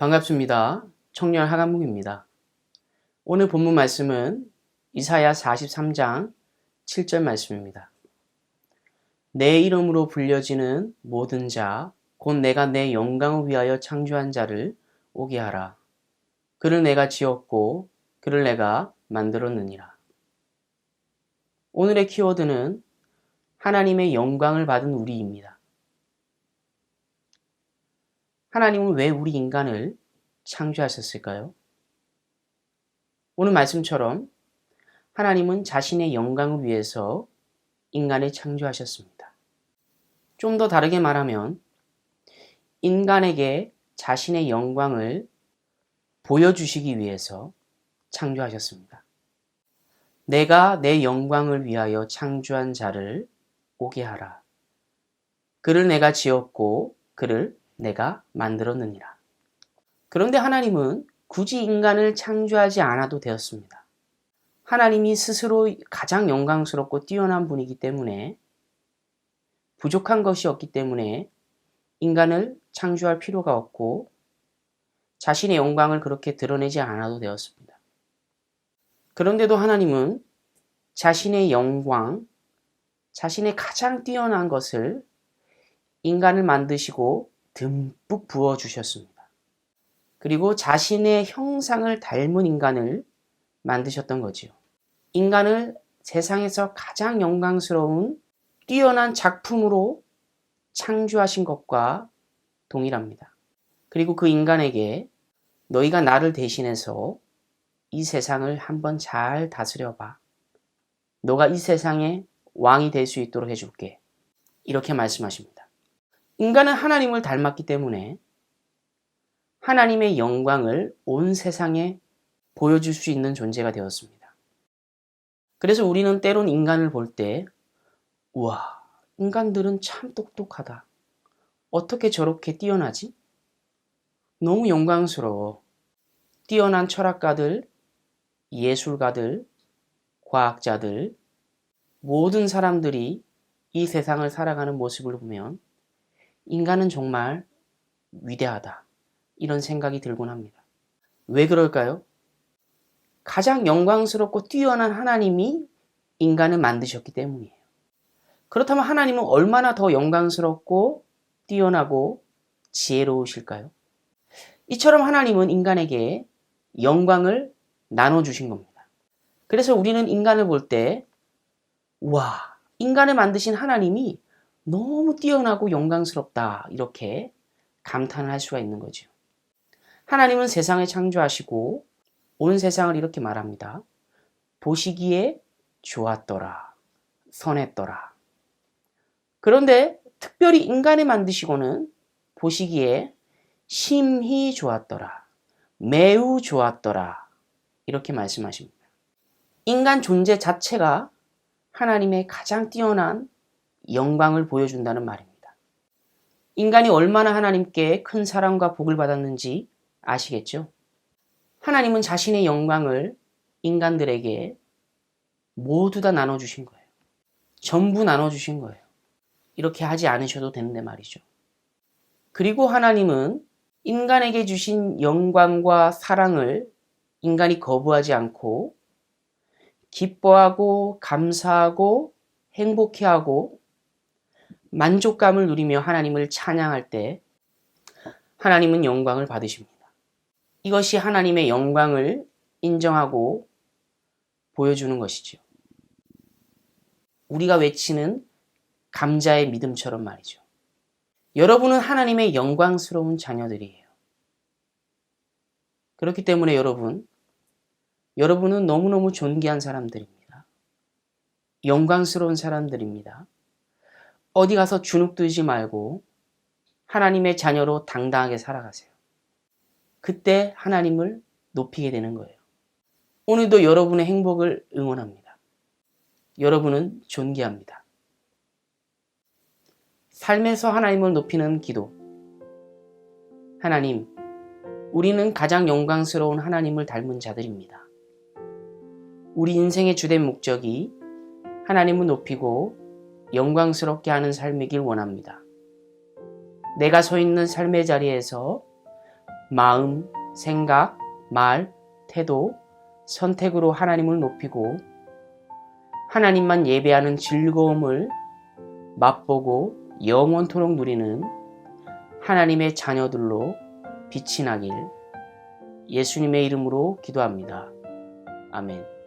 반갑습니다. 청년 하감묵입니다. 오늘 본문 말씀은 이사야 43장 7절 말씀입니다. 내 이름으로 불려지는 모든 자, 곧 내가 내 영광을 위하여 창조한 자를 오게 하라. 그를 내가 지었고, 그를 내가 만들었느니라. 오늘의 키워드는 하나님의 영광을 받은 우리입니다. 하나님은 왜 우리 인간을 창조하셨을까요? 오늘 말씀처럼 하나님은 자신의 영광을 위해서 인간을 창조하셨습니다. 좀 더 다르게 말하면 인간에게 자신의 영광을 보여주시기 위해서 창조하셨습니다. 내가 내 영광을 위하여 창조한 자를 오게 하라. 그를 내가 지었고 그를 내가 만들었느니라. 그런데 하나님은 굳이 인간을 창조하지 않아도 되었습니다. 하나님이 스스로 가장 영광스럽고 뛰어난 분이기 때문에 부족한 것이 없기 때문에 인간을 창조할 필요가 없고 자신의 영광을 그렇게 드러내지 않아도 되었습니다. 그런데도 하나님은 자신의 영광, 자신의 가장 뛰어난 것을 인간을 만드시고 듬뿍 부어 주셨습니다. 그리고 자신의 형상을 닮은 인간을 만드셨던 거지요. 인간을 세상에서 가장 영광스러운 뛰어난 작품으로 창조하신 것과 동일합니다. 그리고 그 인간에게 너희가 나를 대신해서 이 세상을 한번 잘 다스려 봐. 너가 이 세상의 왕이 될 수 있도록 해줄게. 이렇게 말씀하십니다. 인간은 하나님을 닮았기 때문에 하나님의 영광을 온 세상에 보여줄 수 있는 존재가 되었습니다. 그래서 우리는 때론 인간을 볼 때, 우와, 인간들은 참 똑똑하다. 어떻게 저렇게 뛰어나지? 너무 영광스러워. 뛰어난 철학가들, 예술가들, 과학자들, 모든 사람들이 이 세상을 살아가는 모습을 보면 인간은 정말 위대하다. 이런 생각이 들곤 합니다. 왜 그럴까요? 가장 영광스럽고 뛰어난 하나님이 인간을 만드셨기 때문이에요. 그렇다면 하나님은 얼마나 더 영광스럽고 뛰어나고 지혜로우실까요? 이처럼 하나님은 인간에게 영광을 나눠주신 겁니다. 그래서 우리는 인간을 볼 때, 와, 인간을 만드신 하나님이 너무 뛰어나고 영광스럽다. 이렇게 감탄을 할 수가 있는 거죠. 하나님은 세상을 창조하시고 온 세상을 이렇게 말합니다. 보시기에 좋았더라. 선했더라. 그런데 특별히 인간을 만드시고는 보시기에 심히 좋았더라. 매우 좋았더라. 이렇게 말씀하십니다. 인간 존재 자체가 하나님의 가장 뛰어난 영광을 보여준다는 말입니다. 인간이 얼마나 하나님께 큰 사랑과 복을 받았는지 아시겠죠? 하나님은 자신의 영광을 인간들에게 모두 다 나눠주신 거예요. 전부 나눠주신 거예요. 이렇게 하지 않으셔도 되는데 말이죠. 그리고 하나님은 인간에게 주신 영광과 사랑을 인간이 거부하지 않고 기뻐하고 감사하고 행복해하고 만족감을 누리며 하나님을 찬양할 때 하나님은 영광을 받으십니다. 이것이 하나님의 영광을 인정하고 보여주는 것이죠. 우리가 외치는 감자의 믿음처럼 말이죠. 여러분은 하나님의 영광스러운 자녀들이에요. 그렇기 때문에 여러분, 여러분은 너무너무 존귀한 사람들입니다. 영광스러운 사람들입니다. 어디 가서 주눅 들지 말고 하나님의 자녀로 당당하게 살아가세요. 그때 하나님을 높이게 되는 거예요. 오늘도 여러분의 행복을 응원합니다. 여러분은 존귀합니다. 삶에서 하나님을 높이는 기도. 하나님, 우리는 가장 영광스러운 하나님을 닮은 자들입니다. 우리 인생의 주된 목적이 하나님을 높이고 영광스럽게 하는 삶이길 원합니다. 내가 서 있는 삶의 자리에서 마음, 생각, 말, 태도, 선택으로 하나님을 높이고 하나님만 예배하는 즐거움을 맛보고 영원토록 누리는 하나님의 자녀들로 빛이 나길 예수님의 이름으로 기도합니다. 아멘.